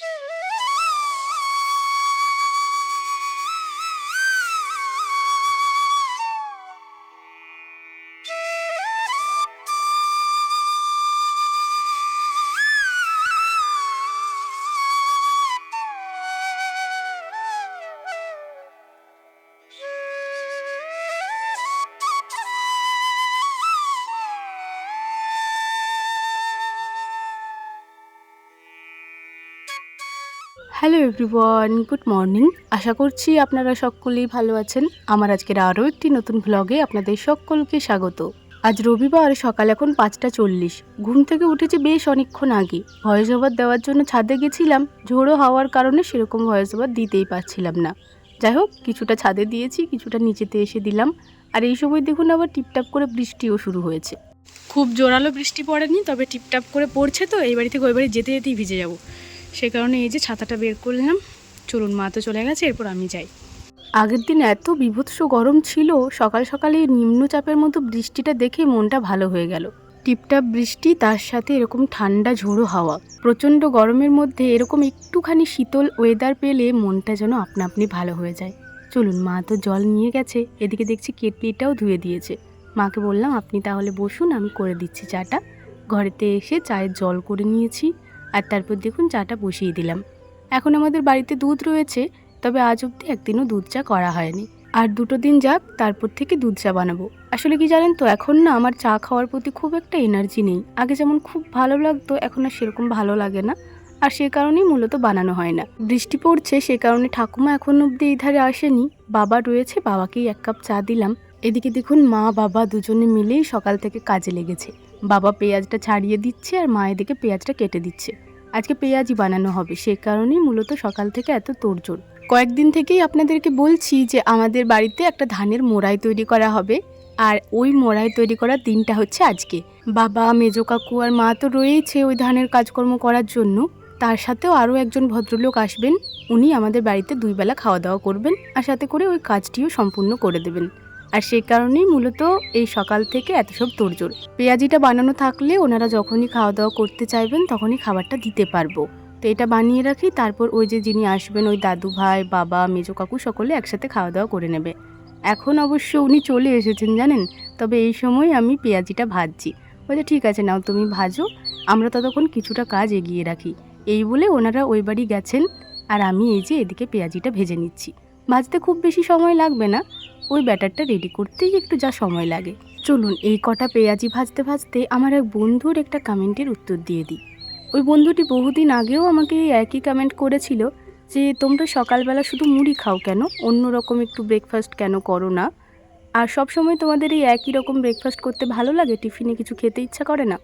Oops. Hello everyone good morning আশা করছি আপনারা সকলেই ভালো আছেন। আমার আজকের আরও একটি নতুন ভ্লগে আপনাদের সকলকে স্বাগত। আজ রবিবার, সকাল এখন পাঁচটা চল্লিশ। ঘুম থেকে উঠেছি বেশ অনেকক্ষণ আগে। ভয়েস ওভার দেওয়ার জন্য ছাদে গেছিলাম। ঝোড়ো হওয়ার কারণে সেরকম ভয়েস ওভার দিতেই পারছিলাম না। যাই হোক, কিছুটা ছাদে দিয়েছি, কিছুটা নিচেতে এসে দিলাম। আর এই সময় দেখুন আবার টিপটাপ করে বৃষ্টিও শুরু হয়েছে। খুব জোরালো বৃষ্টি পড়েনি, তবে টিপটাপ করে পড়ছে তো, এই বাড়ি থেকে ওই বাড়ি যেতে যেতেই ভিজে যাব। সেই কারণে এই যে ছাতাটা বের করলাম। চলুন, মা তো চলে গেছে, এরপর আমি যাই। আগের দিন এত বিভৎস গরম ছিল, সকাল সকালে নিম্নচাপের মতো বৃষ্টিটা দেখে মনটা ভালো হয়ে গেল। টিপটাপ বৃষ্টি, তার সাথে এরকম ঠান্ডা, ঝোড়ো হাওয়া। প্রচণ্ড গরমের মধ্যে এরকম একটুখানি শীতল ওয়েদার পেলে মনটা যেন আপনা আপনি ভালো হয়ে যায়। চলুন, মা তো জল নিয়ে গেছে, এদিকে দেখছি কেটলিটাও ধুয়ে দিয়েছে। মাকে বললাম, আপনি তাহলে বসুন, আমি করে দিচ্ছি চাটা। ঘরেতে এসে চায়ের জল করে নিয়েছি। আর তারপর দেখুন চাটা বসিয়ে দিলাম। এখন আমাদের বাড়িতে দুধ রয়েছে, তবে আজ অবধি একদিনও দুধ চা করা হয়নি। আর দুটো দিন যাক, তারপর থেকে দুধ চা বানাবো। আসলে কি জানেন তো, এখন না আমার চা খাওয়ার প্রতি খুব একটা এনার্জি নেই। আগে যেমন খুব ভালো লাগতো, এখন আর সেরকম ভালো লাগে না। আর সে কারণেই মূলত বানানো হয় না। বৃষ্টি পড়ছে, সে কারণে ঠাকুমা এখন অবধি এই ধারে আসেনি। বাবা রয়েছে, বাবাকেই এক কাপ চা দিলাম। এদিকে দেখুন মা, বাবা দুজনে মিলেই সকাল থেকে কাজে লেগেছে। বাবা পেঁয়াজটা ছাড়িয়ে দিচ্ছে আর মা এদিকে পেঁয়াজটা কেটে দিচ্ছে। আজকে পেঁয়াজই বানানো হবে, সে কারণেই মূলত সকাল থেকে এত তোড়জোড়। কয়েকদিন থেকেই আপনাদেরকে বলছি যে আমাদের বাড়িতে একটা ধানের মোড়াই তৈরি করা হবে আর ওই মোড়াই তৈরি করার দিনটা হচ্ছে আজকে। বাবা, মেজো কাকু আর মা তো রয়েইছে ওই ধানের কাজকর্ম করার জন্য। তার সাথেও আরও একজন ভদ্রলোক আসবেন, উনি আমাদের বাড়িতে দুই বেলা খাওয়া দাওয়া করবেন আর সাথে করে ওই কাজটিও সম্পূর্ণ করে দেবেন। আর সেই কারণেই মূলত এই সকাল থেকে এত সব তোড়জোড়। পেঁয়াজিটা বানানো থাকলে ওনারা যখনই খাওয়া দাওয়া করতে চাইবেন, তখনই খাবারটা দিতে পারব। তো এটা বানিয়ে রাখি, তারপর ওই যে যিনি আসবেন, ওই দাদু ভাই, বাবা, মেজো কাকু সকলে একসাথে খাওয়া দাওয়া করে নেবে। এখন অবশ্য উনি চলে এসেছেন, জানেন? তবে এই সময় আমি পেঁয়াজিটা ভাজছি। বলছে ঠিক আছে, নাও তুমি ভাজো। আমরা ততক্ষণ কিছুটা কাজ এগিয়ে রাখি। এই বলে ওনারা ওই বাড়ি গেছেন, আর আমি এই যে এদিকে পেঁয়াজিটা ভেজে নিচ্ছি। ভাজতে খুব বেশি সময় লাগবে না ওই ব্যাটারটা রেডি করতেই একটু যা সময় লাগে। চলুন এই কটা পেঁয়াজি ভাজতে ভাজতে আমার এক বন্ধুর একটা কমেন্টের উত্তর দিয়ে দিই। ওই বন্ধুটি বহুদিন আগেও আমাকে একই কমেন্ট করেছিল যে, তোমরা সকালবেলা শুধু মুড়ি খাও কেন? অন্য রকম একটু ব্রেকফাস্ট কেন করো না? আর সব সময় তোমাদের এই একই রকম ব্রেকফাস্ট করতে ভালো লাগে? টিফিনে কিছু খেতে ইচ্ছা করে না?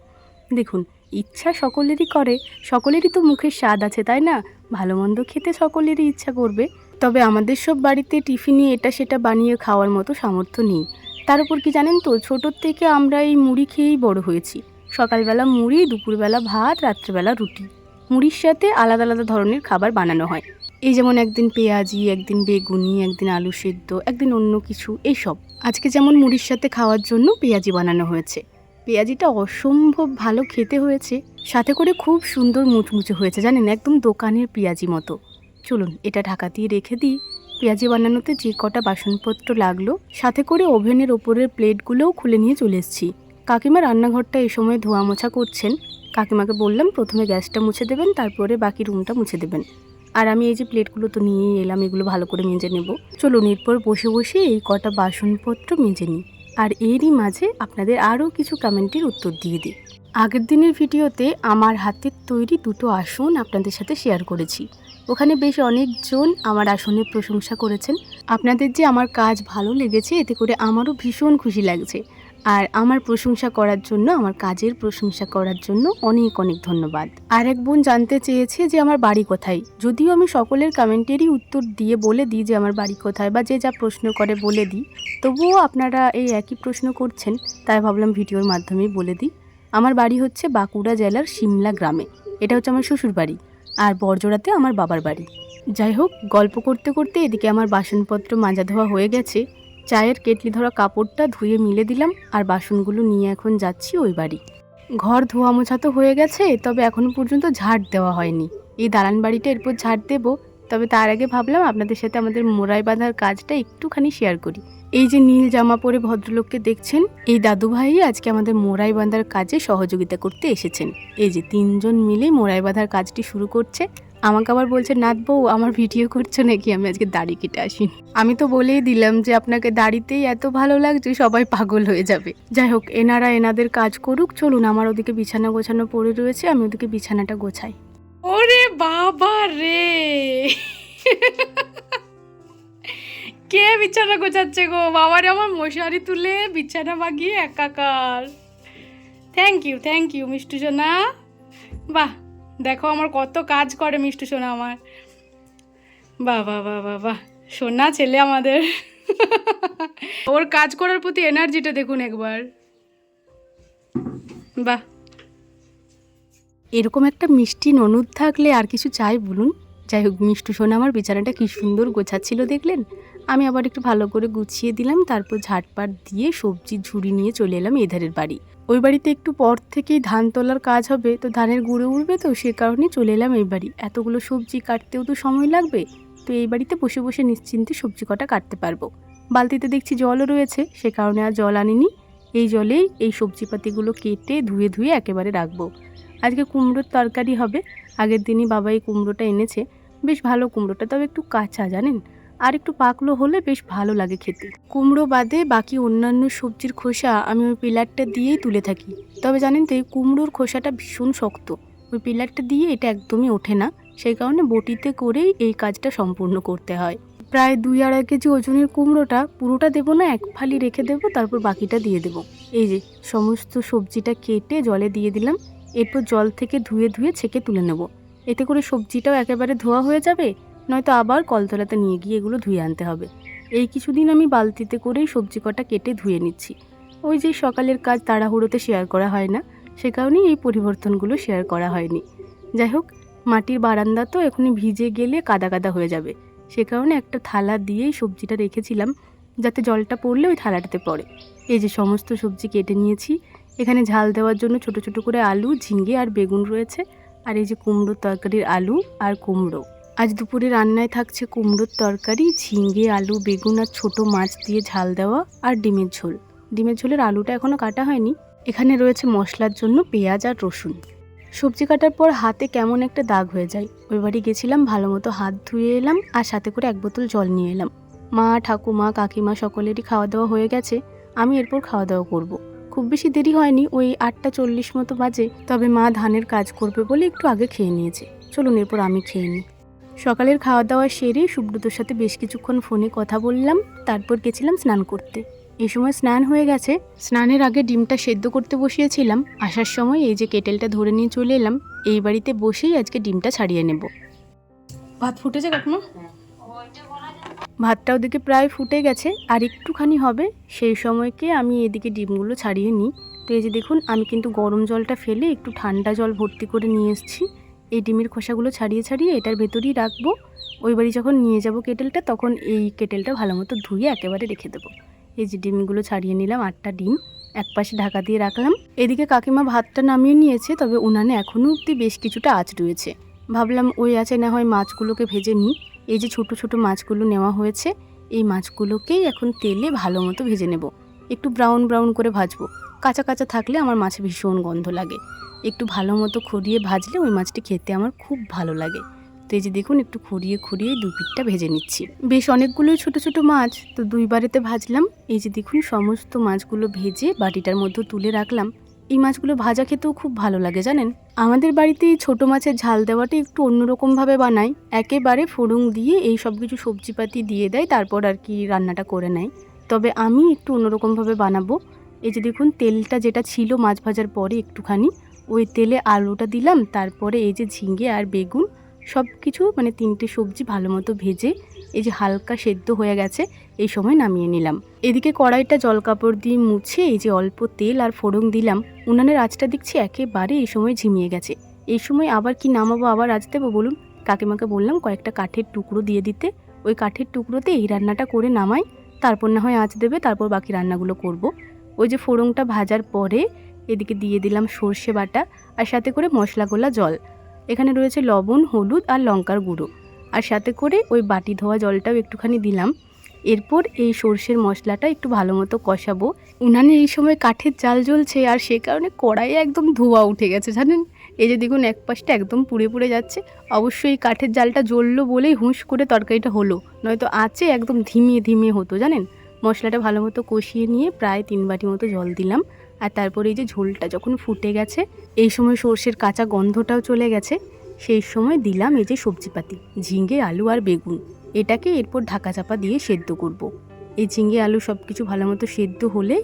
দেখুন, ইচ্ছা সকলেরই করে। সকলেরই তো মুখের স্বাদ আছে, তাই না? ভালো মন্দ খেতে সকলেরই ইচ্ছা করবে। তবে আমাদের সব বাড়িতে টিফিনে এটা সেটা বানিয়ে খাওয়ার মতো সামর্থ্য নেই। তার উপর কি জানেন তো, ছোটোর থেকে আমরা এই মুড়ি খেয়েই বড় হয়েছি। সকালবেলা মুড়ি, দুপুরবেলা ভাত, রাত্রেবেলা রুটি। মুড়ির সাথে আলাদা আলাদা ধরনের খাবার বানানো হয়। এই যেমন একদিন পেঁয়াজি, একদিন বেগুনি, একদিন আলু সেদ্ধ, একদিন অন্য কিছু এইসব আজকে যেমন মুড়ির সাথে খাওয়ার জন্য পেঁয়াজি বানানো হয়েছে। পেঁয়াজিটা অসম্ভব ভালো খেতে হয়েছে। সাথে করে খুব সুন্দর মুচমুচে হয়েছে, জানেন? একদম দোকানের পেঁয়াজি মতো। চলুন, এটা ঢাকা দিয়ে রেখে দিই। পেঁয়াজি বানানোতে যে কটা বাসনপত্র লাগল, সাথে করে ওভেনের ওপরের প্লেটগুলোও খুলে নিয়ে চলে এসেছি। কাকিমা রান্নাঘরটা এই সময় ধোয়া মোছা করছেন। কাকিমাকে বললাম, প্রথমে গ্যাসটা মুছে দেবেন, তারপরে বাকি রুমটা মুছে দেবেন। আর আমি এই যে প্লেটগুলো তো নিয়েই এলাম, এগুলো ভালো করে মেজে নেব। চলুন, এরপর বসে বসে এই কটা বাসনপত্র মেজে নিই। আর এরই মাঝে আপনাদের আরও কিছু কমেন্টের উত্তর দিয়ে দিই। আগের দিনের ভিডিওতে আমার হাতের তৈরি দুটো আসন আপনাদের সাথে শেয়ার করেছি। ওখানে বেশ অনেকজন আমার আসনের প্রশংসা করেছেন। আপনাদের যে আমার কাজ ভালো লেগেছে, এতে করে আমারও ভীষণ খুশি লাগছে। আর আমার প্রশংসা করার জন্য, আমার কাজের প্রশংসা করার জন্য অনেক অনেক ধন্যবাদ। আর এক বোন জানতে চেয়েছে যে আমার বাড়ি কোথায়। যদিও আমি সকলের কমেন্টেরই উত্তর দিয়ে বলে দিই যে আমার বাড়ি কোথায় বা যে যা প্রশ্ন করে বলে দিই। তবুও আপনারা এই একই প্রশ্ন করছেন, তাই ভাবলাম ভিডিওর মাধ্যমেই বলে দিই। আমার বাড়ি হচ্ছে বাঁকুড়া জেলার সিমলা গ্রামে। এটা হচ্ছে আমার শ্বশুর বাড়ি আর বরজোড়াতে আমার বাবার বাড়ি। যাই হোক গল্প করতে করতে এদিকে আমার বাসনপত্র মাজা ধোয়া হয়ে গেছে। চায়ের কেটলি ধরা কাপড়টা ধুয়ে মিলে দিলাম আর বাসনগুলো নিয়ে এখন যাচ্ছি ওই বাড়ি। ঘর ধোয়া মোছা তো হয়ে গেছে, তবে এখনও পর্যন্ত ঝাড় দেওয়া হয়নি। এই দালান বাড়িটা এরপর ঝাড় দেবো তবে তার আগে ভাবলাম আপনাদের সাথে আমাদের মোড়াই বাঁধার কাজটা একটুখানি শেয়ার করি। এই যে নীল জামা পরে ভদ্রলোককে দেখছেন, এই দাদু ভাই আজকে আমাদের মোড়াই বাঁধার কাজে সহযোগিতা করতে এসেছেন। এই যে তিনজন মিলে মোড়াই বাঁধার কাজটি শুরু করছে, আমাকে আবার বলছে নাথ বউ, আমার ভিডিও করছ নাকি? আমি আজকে দাড়ি কেটে আসি আমি তো বলেই দিলাম যে, আপনাকে দাড়িতেই এত ভালো লাগছে, সবাই পাগল হয়ে যাবে। যাই হোক, এনারা এনাদের কাজ করুক, চলুন, আমার ওদিকে বিছানা গোছানো পড়ে রয়েছে, আমি ওদিকে বিছানাটা গোছাই। ওরে বাবা বিছানা গোছাচ্ছে গো, বাবারে আমার মশারি তুলে বিছানা বাগিয়ে একাকার। Thank you thank you Mishtu সোনা। বাহ, দেখো আমার কত কাজ করে মিষ্টু সোনা আমার। বাহ বাহ বাহ বাহ বাহ, সোনা ছেলে আমাদের। ওর কাজ করার প্রতি এনার্জিটা দেখুন একবার। বাহ। এরকম একটা মিষ্টি ননদ থাকলে আর কিছু চাই বলুন? যাই হোক, মিষ্টু সোনা আমার বিছানাটা কি সুন্দর গোছাচ্ছিল দেখলেন? আমি আবার একটু ভালো করে গুছিয়ে দিলাম, তারপর ঝাটপাট দিয়ে সবজির ঝুড়ি নিয়ে চলে এলাম এধারের বাড়ি। ওই বাড়িতে একটু পর থেকেই ধান তোলার কাজ হবে, তো ধানের গুঁড়ো উঠবে তো সে কারণে চলে এলাম এই বাড়ি। এতগুলো সবজি কাটতেও তো সময় লাগবে, তো এই বাড়িতে বসে বসে নিশ্চিন্তে সবজি কটা কাটতে পারব। বালতিতে দেখছি জলও রয়েছে, সে কারণে আর জল আনিনি। এই জলেই এই সবজিপাতিগুলো কেটে ধুয়ে ধুয়ে একেবারে রাখব। আজকে কুমড়োর তরকারি হবে, আগের দিনই বাবা এই কুমড়োটা এনেছে, বেশ ভালো কুমড়োটা, তবে একটু কাঁচা, জানেন? আর একটু পাকলো হলে বেশ ভালো লাগে খেতে। কুমড়ো বাদে বাকি অন্যান্য সবজির খোসা আমি ওই পিলারটা দিয়েই তুলে থাকি। তবে জানেন তো, এই কুমড়োর খোসাটা ভীষণ শক্ত। ওই পিলারটা দিয়ে এটা একদমই ওঠে না। সেই কারণে বটিতে করেই এই কাজটা সম্পূর্ণ করতে হয়। প্রায় দুই আড়াই কেজি ওজনের কুমড়োটা পুরোটা দেবো না, এক ফালি রেখে দেবো, তারপর বাকিটা দিয়ে দেবো। এই যে, সমস্ত সবজিটা কেটে জলে দিয়ে দিলাম। এরপর জল থেকে ধুয়ে ধুয়ে ছেঁকে তুলে নেব। এতে করে সবজিটাও একেবারে ধোয়া হয়ে যাবে নয়তো আবার কলতলাতে নিয়ে গিয়ে এগুলো ধুয়ে আনতে হবে। এই কিছুদিন আমি বালতিতে করেই সবজি কটা কেটে ধুয়ে নিচ্ছি। ওই যে সকালের কাজ তাড়াহুড়োতে শেয়ার করা হয় না, সে কারণেই এই পরিবর্তনগুলো শেয়ার করা হয়নি। যাই হোক, মাটির বারান্দা তো এখনই ভিজে গেলে কাদা কাদা হয়ে যাবে। সে কারণে একটা থালা দিয়েই সবজিটা রেখেছিলাম, যাতে জলটা পড়লে ওই থালাটাতে পড়ে। এই যে সমস্ত সবজি কেটে নিয়েছি, এখানে ঝাল দেওয়ার জন্য ছোট ছোট করে আলু, ঝিঙ্গে আর বেগুন রয়েছে, আর এই যে কুমড়োর তরকারির আলু আর কুমড়ো। আজ দুপুরে রান্নায় থাকছে কুমড়োর তরকারি ঝিঙ্গে আলু, বেগুন আর ছোট মাছ দিয়ে ঝাল দেওয়া আর ডিমের ঝোল। ডিমের ঝোলের আলুটা এখনও কাটা হয়নি। এখানে রয়েছে মশলার জন্য পেঁয়াজ আর রসুন। সবজি কাটার পর হাতে কেমন একটা দাগ হয়ে যায়। ওই বাড়ি গেছিলাম ভালো মতো হাত ধুয়ে এলাম আর সাথে করে এক বোতল জল নিয়ে এলাম। মা, ঠাকুমা, কাকিমা সকলেরই খাওয়া দাওয়া হয়ে গেছে। আমি এরপর খাওয়া দাওয়া করব। খুব বেশি দেরি হয়নি, ওই আটটা চল্লিশ মতো বাজে। তবে মা ধানের কাজ করবে বলে একটু আগে খেয়ে নিয়েছে। চলুন এরপর আমি খেয়ে নিই। সকালের খাওয়া দাওয়া সেরে সুব্রতর সাথে বেশ কিছুক্ষণ ফোনে কথা বললাম তারপর গেছিলাম স্নান করতে। এই সময় স্নান হয়ে গেছে। স্নানের আগে ডিমটা সেদ্ধ করতে বসিয়েছিলাম। আসার সময় এই যে কেটেলটা ধরে নিয়ে চলে এলাম এই বাড়িতে বসেই আজকে ডিমটা ছাড়িয়ে নেব। ভাত ফুটেছে কাকিমা ভাতটা ওদিকে প্রায় ফুটে গেছে আর একটুখানি হবে। সেই সময়কে আমি এদিকে ডিমগুলো ছাড়িয়ে নিই। তো এই যে দেখুন আমি কিন্তু গরম জলটা ফেলে একটু ঠান্ডা জল ভর্তি করে নিয়ে এসেছি। এই ডিমের খোসাগুলো ছাড়িয়ে ছাড়িয়ে এটার ভেতরেই রাখব। ওই বাড়ি যখন নিয়ে যাব কেটেলটা, তখন এই কেটেলটা ভালো মতো ধুয়ে একেবারে রেখে দেবো। এই যে ডিমগুলো ছাড়িয়ে নিলাম, আটটা ডিম এক পাশে ঢাকা দিয়ে রাখলাম। এদিকে কাকিমা ভাতটা নামিয়ে নিয়েছে, তবে উনানে এখনও অবধি বেশ কিছুটা আঁচ রয়েছে। ভাবলাম ওই আছে না হয় মাছগুলোকে ভেজে নিই। এই যে ছোট ছোট মাছগুলো নেওয়া হয়েছে, এই মাছগুলোকেই এখন তেলে ভালো মতো ভেজে নেব। একটু ব্রাউন ব্রাউন করে ভাজবো। কাঁচা কাঁচা থাকলে আমার মাছে ভীষণ গন্ধ লাগে। একটু ভালো মতো খড়িয়ে ভাজলে ওই মাছটি খেতে আমার খুব ভালো লাগে। তো এই যে দেখুন, একটু খড়িয়ে খড়িয়ে দু পিঠটা ভেজে নিচ্ছি। বেশ অনেকগুলোই ছোট ছোট মাছ, তো দুইবারেতে ভাজলাম। এই যে দেখুন, সমস্ত মাছগুলো ভেজে বাটিটার মধ্যে তুলে রাখলাম। এই মাছগুলো ভাজা খেতেও খুব ভালো লাগে, জানেন? আমাদের বাড়িতে এই ছোটো মাছের ঝাল দেওয়াটা একটু অন্যরকমভাবে বানাই একেবারে ফোড়ন দিয়ে এই সব কিছু সবজিপাতি দিয়ে দেয়, তারপর আর কি রান্নাটা করে নেয়। তবে আমি একটু অন্যরকমভাবে বানাবো। এই যে দেখুন, তেলটা যেটা ছিল মাছ ভাজার পরে একটুখানি, ওই তেলে আলুটা দিলাম, তারপরে এই যে ঝিঙ্গে আর বেগুন সব কিছু মানে তিনটে সবজি ভালো মতো ভেজে, এই যে হালকা সেদ্ধ হয়ে গেছে, এই সময় নামিয়ে নিলাম। এদিকে কড়াইটা জল কাপড় দিয়ে মুছে, এই যে অল্প তেল আর ফোড়ন দিলাম। উনানের আঁচটা দেখছি একেবারে এই সময় ঝিমিয়ে গেছে। এই সময় আবার কি নামাবো, আবার আজ দেবো বলুন? কাকিমাকে বললাম কয়েকটা কাঠের টুকরো দিয়ে দিতে। ওই কাঠের টুকরোতে এই রান্নাটা করে নামাই, তারপর না হয় আঁচ দেবে, তারপর বাকি রান্নাগুলো করব। ওই যে ফোড়নটা ভাজার পরে এদিকে দিয়ে দিলাম সর্ষে বাটা আর সাথে করে মশলা গোলা জল। এখানে রয়েছে লবণ, হলুদ আর লঙ্কার গুঁড়ো। আর সাথে করে ওই বাটি ধোয়া জলটাও একটুখানি দিলাম। এরপর এই সর্ষের মশলাটা একটু ভালো মতো কষাবো। উনানে এই সময় কাঠের জাল জ্বলছে আর সে কারণে কড়াইয়ে একদম ধোয়া উঠে গেছে, জানেন? এই যে দেখুন, এক পাশটা একদম পুড়ে পুড়ে যাচ্ছে। অবশ্যই কাঠের জালটা জ্বললো বলেই হুঁশ করে তরকারিটা হলো। নয়তো আছে একদম ধিমিয়ে ধিমিয়ে হতো, জানেন? মশলাটা ভালো মতো কষিয়ে নিয়ে প্রায় তিন বাটি মতো জল দিলাম। আর তারপরে এই যে ঝোলটা যখন ফুটে গেছে, এই সময় সর্ষের কাঁচা গন্ধটাও চলে গেছে। সেই সময় দিলাম এই যে সবজিপাতি, ঝিঙে, আলু আর বেগুন। এটাকে এরপর ঢাকা চাপা দিয়ে সেদ্ধ করব। এই ঝিঙে, আলু সব কিছু ভালো মতো সেদ্ধ হলে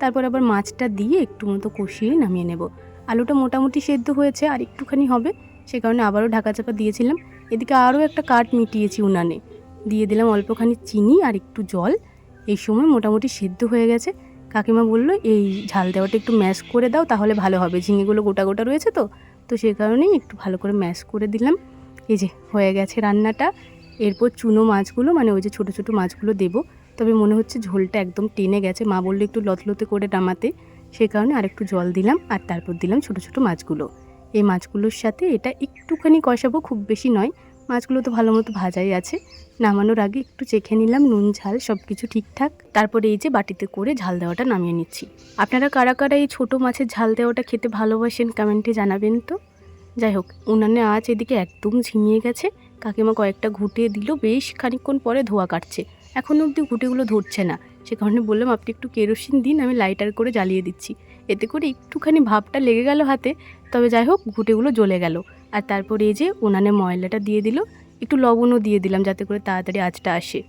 তারপর আবার মাছটা দিয়ে একটু মতো কষিয়ে নামিয়ে নেব। আলুটা মোটামুটি সেদ্ধ হয়েছে, আর একটুখানি হবে। সে কারণে আবারও ঢাকা চাপা দিয়েছিলাম। এদিকে আরও একটা কাঠ মিটিয়েছি উনানে। দিয়ে দিলাম অল্পখানি চিনি আর একটু জল। এই সময় মোটামুটি সেদ্ধ হয়ে গেছে। কাকিমা বলল, এই ঝাল দেওয়াটা একটু ম্যাশ করে দাও, তাহলে ভালো হবে। ঝিঙেগুলো গোটা গোটা রয়েছে তো? তো সে কারণেই একটু ভালো করে ম্যাশ করে দিলাম। এই যে, হয়ে গেছে রান্নাটা। এরপর চুনো মাছগুলো মানে ওই যে ছোটো ছোটো মাছগুলো দেবো। তবে মনে হচ্ছে ঝোলটা একদম টেনে গেছে। মা বলল একটু লতলতে করে নামাতে। সে কারণে আরেকটু জল দিলাম আর তারপর দিলাম ছোটো ছোটো মাছগুলো। এই মাছগুলোর সাথে এটা একটুখানি কষাবো, খুব বেশি নয়। মাছগুলো তো ভালো মতো ভাজাই আছে। নামানোর আগে একটু চেখে নিলাম, নুন, ঝাল সব কিছু ঠিকঠাক। তারপরে এই যে বাটিতে করে ঝাল দেওয়াটা নামিয়ে নিচ্ছি। আপনারা কারা কারা এই ছোটো মাছের ঝাল দেওয়াটা খেতে ভালোবাসেন কমেন্টে জানাবেন তো। যাই হোক, উনানে আজ এদিকে একদম ঝিমিয়ে গেছে। কাকিমা কয়েকটা ঘুটে দিল, বেশ খানিকক্ষণ পরে ধোয়া কাটছে। এখনও অবধি ঘুটেগুলো ধরছে না। সে কারণে বললাম, আপনি একটু কেরোসিন দিন, আমি লাইটার করে জ্বালিয়ে দিচ্ছি। এতে করে একটুখানি ভাবটা লেগে গেল হাতে। তবে যাই হোক, ঘুটেগুলো জ্বলে গেল। আর তারপরে এই যে উনানে ময়লাটা দিয়ে দিল, একটু লবণও দিয়ে দিলাম যাতে করে তাড়াতাড়ি আঁচটা আসে।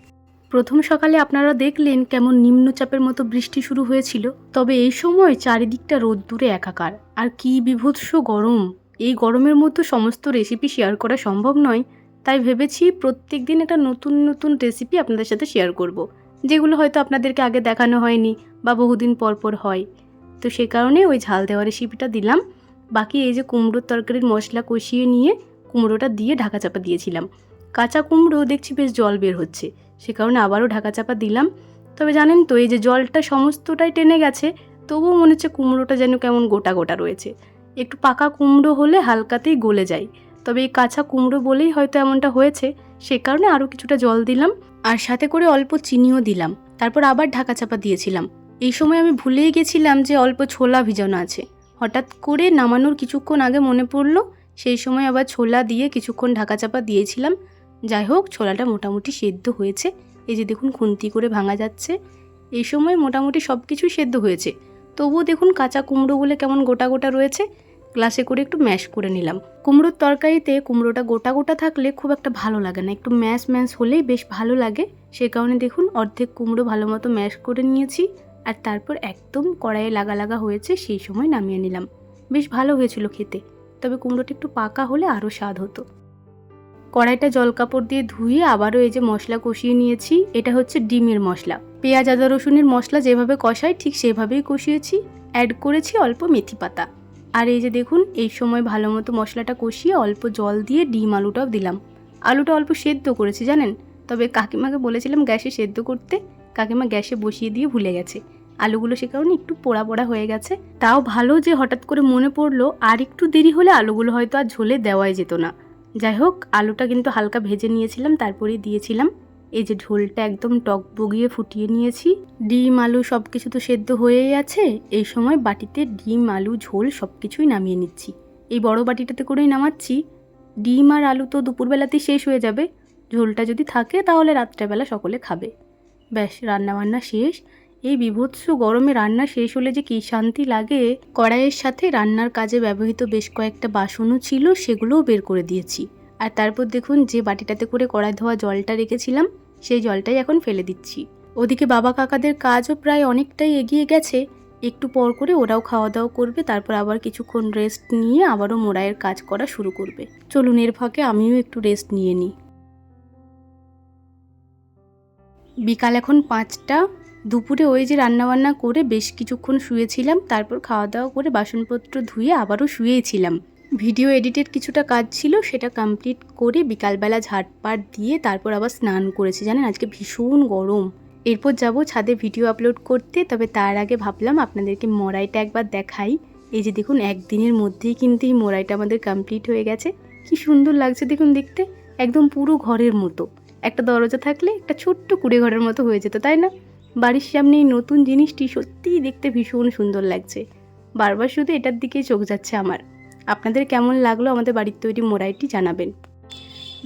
প্রথম সকালে আপনারা দেখলেন কেমন নিম্নচাপের মতো বৃষ্টি শুরু হয়েছিল, তবে এই সময় চারিদিকটা রোদ্দুরে একাকার। আর কি বিভৎস গরম! এই গরমের মধ্যে সমস্ত রেসিপি শেয়ার করা সম্ভব নয়, তাই ভেবেছি প্রত্যেক দিন একটা নতুন নতুন রেসিপি আপনাদের সাথে শেয়ার করব। যেগুলো হয়তো আপনাদেরকে আগে দেখানো হয়নি বা বহুদিন পর পর হয়। তো সে কারণে ওই ঝাল দেওয়া রেসিপিটা দিলাম। বাকি এই যে কুমড়োর তরকারির মশলা কষিয়ে নিয়ে কুমড়োটা দিয়ে ঢাকা চাপা দিয়েছিলাম। কাঁচা কুমড়ো দেখছি বেশ জল বের হচ্ছে, সে কারণে আবারও ঢাকা চাপা দিলাম। তবে জানেন তো, এই যে জলটা সমস্তটাই টেনে গেছে, তবুও মনে হচ্ছে কুমড়োটা যেন কেমন গোটা গোটা রয়েছে। একটু পাকা কুমড়ো হলে হালকাতেই গলে যায়, তবে এই কাঁচা কুমড়ো বলেই হয়তো এমনটা হয়েছে, সে কারণে আরও কিছুটা জল দিলাম আর সাথে করে অল্প চিনিও দিলাম। তারপর আবার ঢাকা চাপা দিয়েছিলাম। এই সময় আমি ভুলেই গেছিলাম যে অল্প ছোলা ভিজানো আছে। হঠাৎ করে নামানোর কিছুক্ষণ আগে মনে পড়ল, সেই সময় আবার ছোলা দিয়ে কিছুক্ষণ ঢাকা চাপা দিয়েছিলাম। যাই হোক, ছোলাটা মোটামুটি সেদ্ধ হয়েছে। এই যে দেখুন, খুন্তি করে ভাঙা যাচ্ছে। এই সময় মোটামুটি সব কিছুই সেদ্ধ হয়েছে। তবুও দেখুন, কাঁচা কুমড়ো বলে কেমন গোটা গোটা রয়েছে। গ্লাসে করে একটু ম্যাশ করে নিলাম। কুমড়োর তরকারিতে কুমড়োটা গোটা গোটা থাকলে খুব একটা ভালো লাগে না। একটু ম্যাশ ম্যাশ হলেই বেশ ভালো লাগে। সে কারণে দেখুন, অর্ধেক কুমড়ো ভালো মতো ম্যাশ করে নিয়েছি। আর তারপর একদম কড়াইয়ে লাগা লাগা হয়েছে, সেই সময় নামিয়ে নিলাম। বেশ ভালো হয়েছিল খেতে, তবে কুমড়োটা একটু পাকা হলে আরও স্বাদ হতো। কড়াইটা জল কাপড় দিয়ে ধুয়ে আবারও এই যে মশলা কষিয়ে নিয়েছি, এটা হচ্ছে ডিমের মশলা। পেঁয়াজ, আদা, রসুনের মশলা যেভাবে কষাই, ঠিক সেভাবেই কষিয়েছি। অ্যাড করেছি অল্প মেথি পাতা। আর এই যে দেখুন, এই সময় ভালো মতো মশলাটা কষিয়ে অল্প জল দিয়ে ডিম আলুটাও দিলাম। আলুটা অল্প সেদ্ধ করেছি, জানেন? তবে কাকিমাকে বলেছিলাম গ্যাসে সেদ্ধ করতে। কাকিমা গ্যাসে বসিয়ে দিয়ে ভুলে গেছে। আলুগুলো সে কারণে একটু পোড়া পোড়া হয়ে গেছে। তাও ভালো যে হঠাৎ করে মনে পড়ল, আর একটু দেরি হলে আলুগুলো হয়তো আর ঝোলে দেওয়াই যেত না। যাই হোক, আলুটা কিন্তু হালকা ভেজে নিয়েছিলাম, তারপরেই দিয়েছিলাম। এই যে ঝোলটা একদম টক বগিয়ে ফুটিয়ে নিয়েছি। ডিম, আলু সব কিছু তো সেদ্ধ হয়েই আছে। এই সময় বাটিতে ডিম, আলু, ঝোল সব কিছুই নামিয়ে নিচ্ছি। এই বড় বাটিটাতে করেই নামাচ্ছি। ডিম আর আলু তো দুপুরবেলাতেই শেষ হয়ে যাবে। ঝোলটা যদি থাকে, তাহলে রাত্রেবেলা সকলে খাবে। ব্যাস, রান্নাবান্না শেষ। এই বিভৎস গরমে রান্না শেষ হলে যে কী শান্তি লাগে? কড়াইয়ের সাথে রান্নার কাজে ব্যবহৃত বেশ কয়েকটা বাসনও ছিল, সেগুলোও বের করে দিয়েছি। আর তারপর দেখুন, যে বাটিটাতে করে কড়াই ধোয়া জলটা রেখেছিলাম, সেই জলটাই এখন ফেলে দিচ্ছি। ওদিকে বাবা কাকাদের কাজও প্রায় অনেকটাই এগিয়ে গেছে। একটু পর করে ওরাও খাওয়া দাওয়া করবে, তারপর আবার কিছুক্ষণ রেস্ট নিয়ে আবারও মোড়াইয়ের কাজ করা শুরু করবে। চলুন, এর ফাঁকে আমিও একটু রেস্ট নিয়ে নিই। বিকাল এখন পাঁচটা। দুপুরে ওই যে রান্নাবান্না করে বেশ কিছুক্ষণ শুয়েছিলাম, তারপর খাওয়া দাওয়া করে বাসনপত্র ধুয়ে আবারও শুয়েছিলাম। ভিডিও এডিটের কিছুটা কাজ ছিল, সেটা কমপ্লিট করে বিকালবেলা ঝাটপাট দিয়ে তারপর আবার স্নান করেছি। জানেন, আজকে ভীষণ গরম। এরপর যাব ছাদে ভিডিও আপলোড করতে, তবে তার আগে ভাবলাম আপনাদেরকে মরাইটা একবার দেখাই। এই যে দেখুন, একদিনের মধ্যেই কিন্তু এই মোড়াইটা আমাদের কমপ্লিট হয়ে গেছে। কি সুন্দর লাগছে দেখুন দেখতে, একদম পুরো ঘরের মতো। একটা দরজা থাকলে একটা ছোট্ট কুড়ে ঘরের মতো হয়ে যেত, তাই না? বাড়ির সামনে এই নতুন জিনিসটি সত্যিই দেখতে ভীষণ সুন্দর লাগছে। বারবার শুধু এটার দিকেই চোখ যাচ্ছে আমার। আপনাদের কেমন লাগল আমাদের বাড়ির তৈরি মোড়াইটি জানাবেন।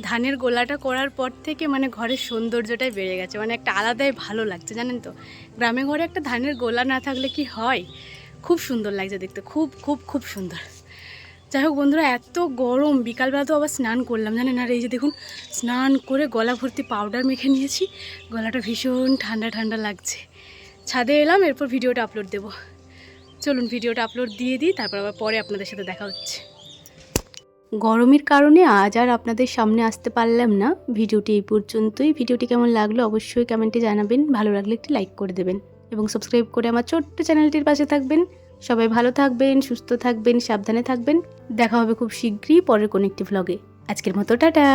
ধানের গোলাটা করার পর থেকে মানে ঘরের সৌন্দর্যটাই বেড়ে গেছে মানে একটা আলাদাই ভালো লাগছে, জানেন তো? গ্রামে ঘরে একটা ধানের গোলা না থাকলে কি হয়? খুব সুন্দর লাগছে দেখতে, খুব খুব খুব সুন্দর। যাই হোক বন্ধুরা, এত গরম। বিকালবেলা তো আবার স্নান করলাম, জানেন? আর এই যে দেখুন, স্নান করে গলা ভর্তি পাউডার মেখে নিয়েছি। গলাটা ভীষণ ঠান্ডা ঠান্ডা লাগছে। ছাদে এলাম, এরপর ভিডিওটা আপলোড দেবো। চলুন, ভিডিওটা আপলোড দিয়ে দিই, তারপর আবার পরে আপনাদের সাথে দেখা হচ্ছে। গরমের কারণে আজ আর আপনাদের সামনে আসতে পারলাম না। ভিডিওটি এই পর্যন্তই। ভিডিওটি কেমন লাগল অবশ্যই কমেন্টে জানাবেন। ভালো লাগলে একটি লাইক করে দেবেন এবং সাবস্ক্রাইব করে আমার ছোট্ট চ্যানেলটির পাশে থাকবেন। সবাই ভালো থাকবেন, সুস্থ থাকবেন, সাবধানে থাকবেন। দেখা হবে খুব শীঘ্রই পরের কোনো একটি ভ্লগে আজকের মতো, টাটা!